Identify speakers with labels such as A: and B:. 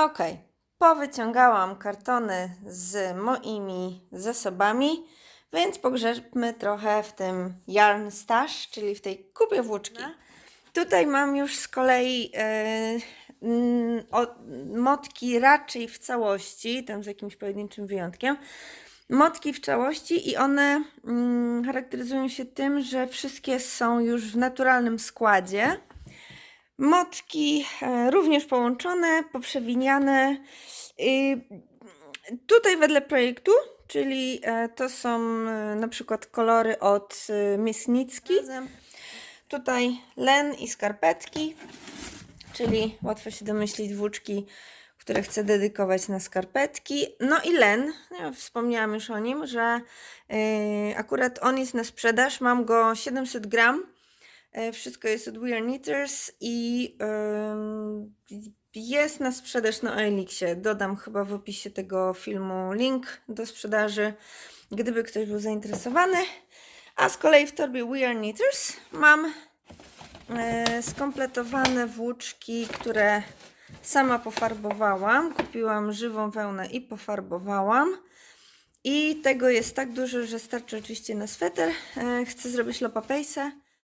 A: Ok, powyciągałam kartony z moimi zasobami, więc pogrzebmy trochę w tym yarn stash, czyli w tej kupie włóczki. Tutaj mam już z kolei o, motki raczej w całości, tam z jakimś pojedynczym wyjątkiem. Motki w całości i one mm, charakteryzują się tym, że wszystkie są już w naturalnym składzie. Motki e, również połączone, poprzewiniane. Tutaj wedle projektu, czyli e, to są e, na przykład kolory od e, Miss Nicki. Tutaj len i skarpetki, czyli łatwo się domyślić włóczki, które chcę dedykować na skarpetki. No i len, ja wspomniałam już o nim, że akurat on jest na sprzedaż, mam go 700 gram. E, Wszystko jest od We Are Knitters i jest na sprzedaż na Elixie. Dodam chyba w opisie tego filmu link do sprzedaży, gdyby ktoś był zainteresowany. A z kolei w torbie We Are Knitters mam e, skompletowane włóczki, które sama pofarbowałam. Kupiłam żywą wełnę i pofarbowałam. I tego jest tak dużo, że starczy oczywiście na sweter. E, chcę zrobić lopapejsę.